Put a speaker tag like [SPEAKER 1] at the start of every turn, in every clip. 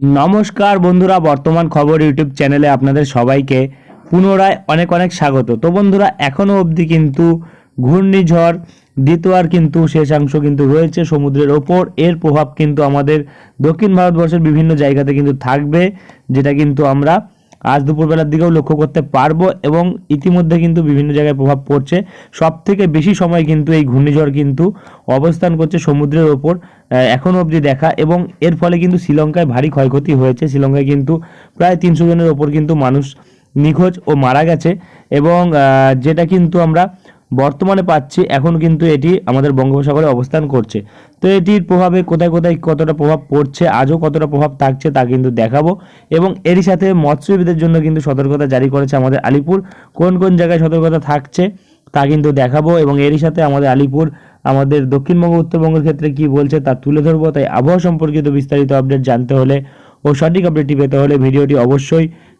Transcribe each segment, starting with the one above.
[SPEAKER 1] নমস্কার বন্ধুরা, বর্তমান খবর ইউটিউব চ্যানেলে আপনাদের সবাইকে পুনরায় অনেক অনেক স্বাগত। তো বন্ধুরা এখনও অবধি কিন্তু ঘূর্ণিঝড়, দ্বিতীয়ার কিন্তু শেষাংশ কিন্তু রয়েছে সমুদ্রের ওপর। এর প্রভাব কিন্তু আমাদের দক্ষিণ ভারতবর্ষের বিভিন্ন জায়গাতে কিন্তু থাকবে, যেটা কিন্তু আমরা আজ দুপুরবেলার দিকেও লক্ষ্য করতে পারব এবং ইতিমধ্যে কিন্তু বিভিন্ন জায়গায় প্রভাব পড়ছে। সব থেকে বেশি সময় কিন্তু এই ঘূর্ণিঝড় কিন্তু অবস্থান করছে সমুদ্রের ওপর এখনও এখনও অবধি দেখা এবং এর ফলে কিন্তু শ্রীলঙ্কায় ভারী ক্ষয়ক্ষতি হয়েছে। শ্রীলঙ্কায় কিন্তু প্রায় তিনশো জনের ওপর কিন্তু মানুষ নিখোঁজ ও মারা গেছে এবং যেটা কিন্তু আমরা বর্তমানে পাচ্ছি, এখন কিন্তু এটি আমাদের বঙ্গোপসাগরে অবস্থান করছে। তো এটির প্রভাবে কোথায় কোথায় কতটা প্রভাব পড়ছে, আজও কতটা প্রভাব থাকছে তা কিন্তু দেখাবো। এবং এরই সাথে মৎস্যজীবীদের জন্য কিন্তু সতর্কতা জারি করেছে আমাদের আলিপুর। কোন কোন জায়গায় সতর্কতা থাকছে তা কিন্তু দেখাবো এবং এরই সাথে আমাদের আলিপুর, আমাদের দক্ষিণবঙ্গ, উত্তরবঙ্গের ক্ষেত্রে কি বলছে তা তুলে ধরবো। তাই আবহাওয়া সম্পর্কিত বিস্তারিত আপডেট জানতে হলে ও সঠিক আপডেটটি পেতে হলে ভিডিওটি অবশ্যই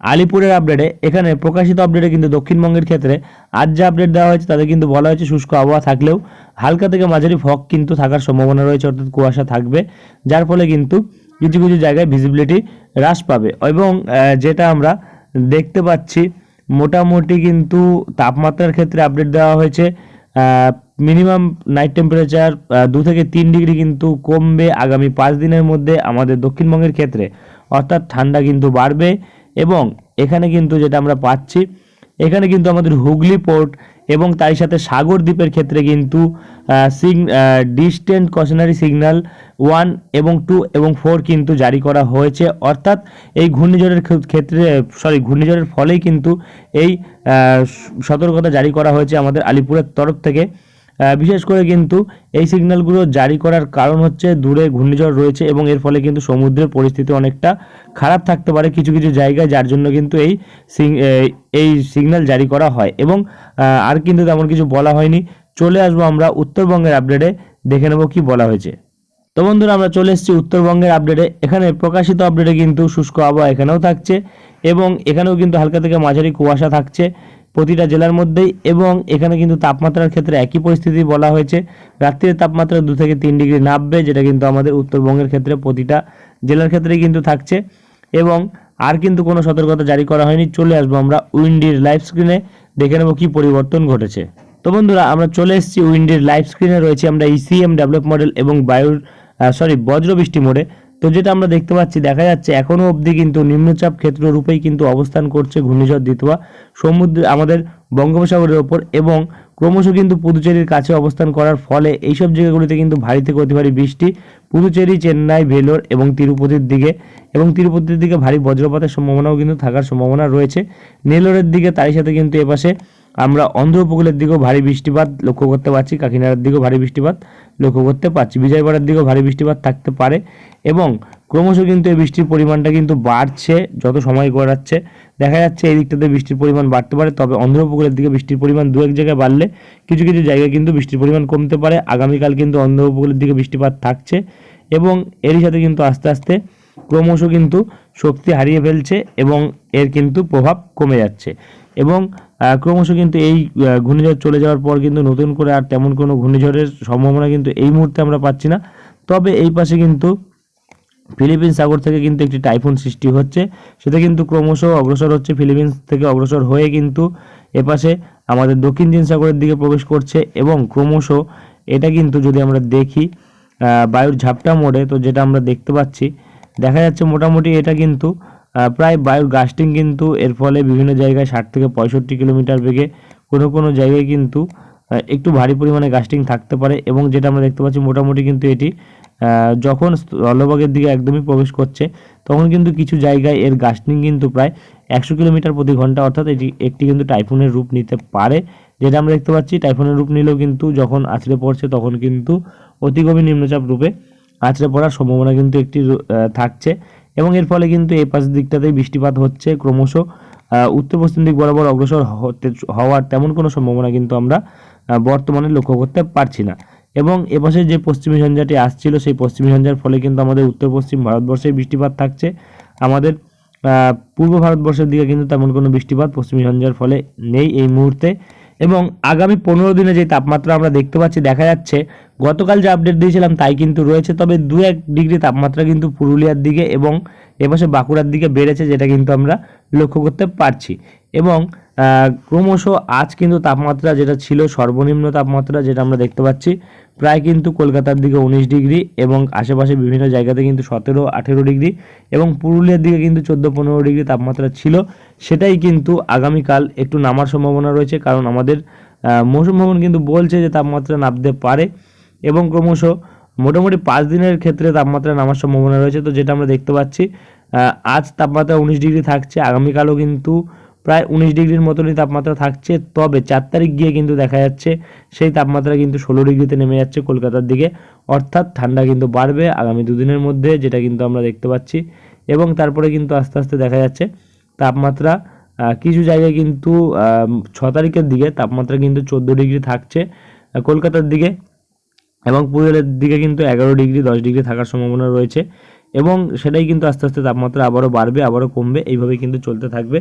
[SPEAKER 1] আলিপুরের আপডেটে এখানে প্রকাশিত আপডেটে কিন্তু দক্ষিণবঙ্গের ক্ষেত্রে আজ যে আপডেট দেওয়া হয়েছে তাতে কিন্তু বলা হয়েছে শুষ্ক আবহাওয়া থাকলেও হালকা থেকে মাঝারি ফগ কিন্তু থাকার সম্ভাবনা রয়েছে, অর্থাৎ কুয়াশা থাকবে, যার ফলে কিন্তু কিছু কিছু জায়গায় ভিজিবিলিটি হ্রাস পাবে এবং যেটা আমরা দেখতে পাচ্ছি, মোটামুটি কিন্তু তাপমাত্রার ক্ষেত্রে আপডেট দেওয়া হয়েছে মিনিমাম নাইট টেম্পারেচার দু থেকে তিন ডিগ্রি কিন্তু কমবে আগামী পাঁচ দিনের মধ্যে আমাদের দক্ষিণবঙ্গের ক্ষেত্রে, অর্থাৎ ঠান্ডা কিন্তু বাড়বে এবং এখানে কিন্তু যেটা আমরা পাচ্ছি, এখানে কিন্তু আমাদের হুগলি পোর্ট এবং তার সাথে সাগর দ্বীপের ক্ষেত্রে কিন্তু সিগ ডিস্টেন্ট কশনারি সিগন্যাল ওয়ান এবং টু এবং ফোর কিন্তু জারি করা হয়েছে। অর্থাৎ এই ঘূর্ণিঝড়ের ক্ষেত্রে সরি ঘূর্ণিঝড়ের ফলেই কিন্তু এই সতর্কতা জারি করা হয়েছে আমাদের আলিপুরের তরফ থেকে। বিশেষ করে কিন্তু এই সিগন্যালগুলো জারি করার কারণ হচ্ছে দূরে ঘূর্ণিঝড় রয়েছে এবং এর ফলে কিন্তু সমুদ্রের পরিস্থিতি অনেকটা খারাপ থাকতে পারে কিছু কিছু জায়গায়, যার জন্য কিন্তু এই এই সিগন্যাল জারি করা হয়। এবং আর কিন্তু তেমন কিছু বলা হয়নি। চলে আসব আমরা উত্তরবঙ্গের আপডেটে, দেখে নেব কি বলা হয়েছে। তো বন্ধুরা, আমরা চলে এসেছি উত্তরবঙ্গের আপডেটে। এখানে প্রকাশিত আপডেটে কিন্তু শুষ্ক আবহাওয়া এখানেও থাকছে এবং এখানেও কিন্তু হালকা থেকে মাঝারি কুয়াশা থাকছে। প্রতিটা জেলার মধ্যেই এবং এখানে কিন্তু তাপমাত্রার ক্ষেত্রে একই পরিস্থিতি বলা হয়েছে। রাত্রির তাপমাত্রা দু থেকে তিন ডিগ্রি নামবে, যেটা কিন্তু আমাদের উত্তরবঙ্গের ক্ষেত্রে প্রতিটা জেলার ক্ষেত্রেই কিন্তু থাকছে। এবং আর কিন্তু কোনো সতর্কতা জারি করা হয়নি। চলে আসব আমরা উইন্ডির লাইভ স্ক্রিনে, দেখে নেব কী পরিবর্তন ঘটেছে। তো বন্ধুরা, আমরা চলে এসেছি উইন্ডির লাইভ স্ক্রিনে, রয়েছে আমরা ইসিএম ডেভেলপ মডেল এবং বায়ুর সরি বজ্রবৃষ্টি মোডে। তো যেটা আমরা দেখতে পাচ্ছি, দেখা যাচ্ছে এখনও অবধি কিন্তু নিম্নচাপ ক্ষেত্র রূপেই কিন্তু অবস্থান করছে ঘূর্ণিঝড় দ্বিতোয়া সমুদ্র, আমাদের বঙ্গোপসাগরের ওপর এবং ক্রমশ কিন্তু পুদুচেরির কাছে অবস্থান করার ফলে এইসব জায়গাগুলিতে কিন্তু ভারী থেকে অতি ভারী বৃষ্টি, পুদুচেরি, চেন্নাই, ভেলোর এবং তিরুপতির দিকে এবং তিরুপতির দিকে ভারী বজ্রপাতের সম্ভাবনাও কিন্তু থাকার সম্ভাবনা রয়েছে। নেলোরের দিকে, তারই সাথে কিন্তু এপাশে আমরা অন্ধ্র উপকূলের দিকেও ভারী বৃষ্টিপাত লক্ষ্য করতে পারছি, কাকিনাড়ার দিকেও ভারী বৃষ্টিপাত লক্ষ্য করতে পারছি, বিজয়বাড়ার দিকেও ভারী বৃষ্টিপাত থাকতে পারে এবং ক্রমশ কিন্তু এই বৃষ্টির পরিমাণটা কিন্তু বাড়ছে, যত সময় গড়াচ্ছে দেখা যাচ্ছে এই দিকটাতে বৃষ্টির পরিমাণ বাড়তে পারে, তবে অন্ধ্র উপকূলের দিকে বৃষ্টির পরিমাণ দু এক জায়গায় বাড়লে কিছু কিছু জায়গায় কিন্তু বৃষ্টির পরিমাণ কমতে পারে, আগামীকাল কিন্তু অন্ধ্র উপকূলের দিকে বৃষ্টিপাত থাকছে এবং এরই সাথে কিন্তু আস্তে আস্তে ক্রমশ কিন্তু শক্তি হারিয়ে ফেলছে এবং এর কিন্তু প্রভাব কমে যাচ্ছে। এবং ক্রমশ কিন্তু এই ঘূর্ণিঝড় চলে যাওয়ার পর কিন্তু নতুন করে আর তেমন কোনো ঘূর্ণিঝড়ের সম্ভাবনা কিন্তু এই মুহূর্তে আমরা পাচ্ছি না। তবে এই পাশে কিন্তু ফিলিপিন সাগর থেকে কিন্তু একটি টাইফুন সৃষ্টি হচ্ছে। সেটা কিন্তু ক্রমশ অগ্রসর হচ্ছে ফিলিপিন্স থেকে অগ্রসর হয়ে কিন্তু এপাশে আমাদের দক্ষিণ চীন সাগরের দিকে প্রবেশ করছে এবং ক্রমশ এটা কিন্তু যদি আমরা দেখি বায়ুর ঝাপটা মোড়ে, তো যেটা আমরা দেখতে পাচ্ছি দেখা যাচ্ছে মোটামুটি এটা কিন্তু প্রায় বায়ুর গাস্টিং কিন্তু এর ফলে বিভিন্ন জায়গায় ষাট থেকে পঁয়ষট্টি কিলোমিটার বেগে কোনো কোনো জায়গায় কিন্তু একটু ভারী পরিমাণে গাস্টিং থাকতে পারে এবং যেটা আমরা দেখতে পাচ্ছি মোটামুটি কিন্তু এটি যখন স্থলভাগের দিকে একদমই প্রবেশ করছে, তখন কিন্তু কিছু জায়গায় এর গাস্টিং কিন্তু প্রায় একশো কিলোমিটার প্রতি ঘণ্টা অর্থাৎ এটি একটি কিন্তু টাইফুনের রূপ নিতে পারে। যেটা আমরা দেখতে পাচ্ছি টাইফুনের রূপ নিলেও কিন্তু যখন আছড়ে পড়ছে তখন কিন্তু অতি গভীর নিম্নচাপ রূপে আছড়ে পড়ার সম্ভাবনা কিন্তু একটি থাকছে। এবং এর ফলে কিন্তু এই পাশের দিকটাতেই বৃষ্টিপাত হচ্ছে ক্রমশ। উত্তর পশ্চিম দিক বরাবর অগ্রসর হতে হওয়ার তেমন কোনো সম্ভাবনা কিন্তু আমরা বর্তমানে লক্ষ্য করতে পারছি না। এবং এপাশে যে পশ্চিমী ঝঞ্ঝাটি আসছিল, সেই পশ্চিমী ঝঞ্ঝার ফলে কিন্তু আমাদের উত্তর পশ্চিম ভারতবর্ষে বৃষ্টিপাত থাকছে। আমাদের পূর্ব ভারতবর্ষের দিকে কিন্তু তেমন কোনো বৃষ্টিপাত পশ্চিমী ঝঞ্ঝার ফলে নেই এই মুহূর্তে। এবং আগামী পনেরো দিনে যে তাপমাত্রা আমরা দেখতে পাচ্ছি, দেখা যাচ্ছে গতকাল যে আপডেট দিয়েছিলাম তাই কিন্তু রয়েছে, তবে দু এক ডিগ্রি তাপমাত্রা কিন্তু পুরুলিয়ার দিকে এবং এপাশে বাঁকুড়ার দিকে বেড়েছে, যেটা কিন্তু আমরা লক্ষ্য করতে পারছি। এবং ক্রমশ আজ কিন্তু তাপমাত্রা যেটা ছিল, সর্বনিম্ন তাপমাত্রা যেটা আমরা দেখতে পাচ্ছি, প্রায় কিন্তু কলকাতার দিকে উনিশ ডিগ্রি এবং আশেপাশে বিভিন্ন জায়গাতে কিন্তু সতেরো, আঠেরো ডিগ্রি এবং পুরুলিয়ার দিকে কিন্তু চোদ্দ, পনেরো ডিগ্রি তাপমাত্রা ছিল। সেটাই কিন্তু আগামীকাল একটু নামার সম্ভাবনা রয়েছে, কারণ আমাদের মৌসুম ভবন কিন্তু বলছে যে তাপমাত্রা নামতে পারে এবং ক্রমশ মোটামুটি পাঁচ দিনের ক্ষেত্রে তাপমাত্রা নামার সম্ভাবনা রয়েছে। তো যেটা আমরা দেখতে পাচ্ছি আজ তাপমাত্রা উনিশ ডিগ্রি থাকছে, আগামীকালও কিন্তু প্রায় উনিশ ডিগ্রির মতনই তাপমাত্রা থাকছে, তবে চার তারিখ গিয়ে কিন্তু দেখা যাচ্ছে সেই তাপমাত্রা কিন্তু ষোলো ডিগ্রিতে নেমে যাচ্ছে কলকাতার দিকে। অর্থাৎ ঠান্ডা কিন্তু বাড়বে আগামী দুদিনের মধ্যে, যেটা কিন্তু আমরা দেখতে পাচ্ছি। এবং তারপরে কিন্তু আস্তে আস্তে দেখা যাচ্ছে তাপমাত্রা কিছু জায়গায় কিন্তু ছ তারিখের দিকে তাপমাত্রা কিন্তু চোদ্দ ডিগ্রি থাকছে কলকাতার দিকে। এবং পুরুলিয়ার দিকে কিন্তু এগারো ডিগ্রি, দশ ডিগ্রি থাকার সম্ভাবনা রয়েছে। এবং সেটাই কিন্তু আস্তে আস্তে তাপমাত্রা আবারও বাড়বে, আবারও কমবে এইভাবে কিন্তু চলতে থাকবে।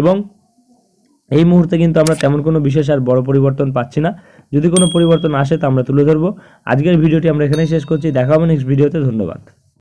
[SPEAKER 1] এবং এই মুহূর্তে কিন্তু আমরা তেমন কোনো বিশেষ আর বড় পরিবর্তন পাচ্ছি না। যদি কোনো পরিবর্তন আসে তা আমরা তুলে ধরবো। আজকের ভিডিওটি আমরা এখানেই শেষ করছি। দেখা হবে নেক্সট ভিডিওতে ধন্যবাদ।